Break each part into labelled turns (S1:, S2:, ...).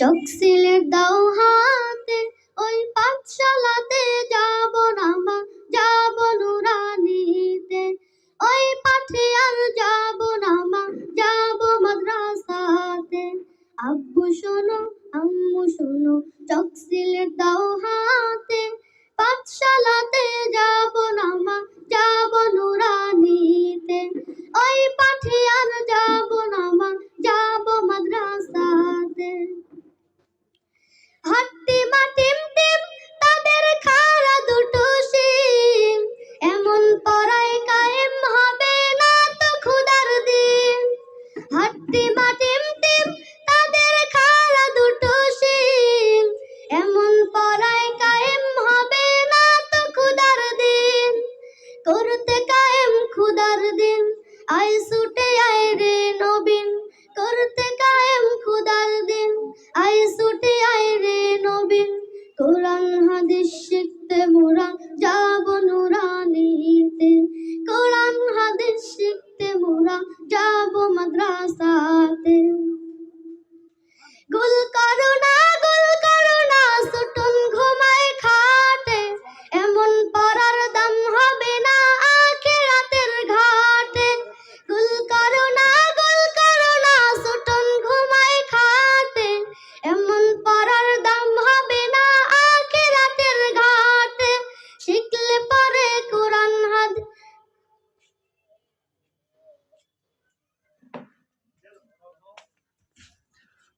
S1: চোখ সিলেট দাও হাতে, ওই পাঠশালাতে যাব না মা, যাব নুরানিতে। ওই পাঠে আর যাব না মা, যাব মাদ্রাসাতে। আব্বু শোনো, আম্মু শোনো চোখ সিলেট দাও হাতে পাঠশালাতে খুদার দিন আয় ছুটে আয় রে নবীন, করতে কায়েম খুদার দিন। আয় ছুটে আয় রে নবীন, কোরআন, হাদিস শিখতে মোরা যাব নুরানিতে। কোরআন, হাদিস শিখতে মোরা যাব মাদ্রাসাতে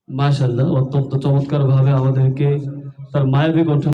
S2: মাশাল্লাহ অত্যন্ত চমৎকার ভাবে আমাদেরকে তার মায়াবী কণ্ঠ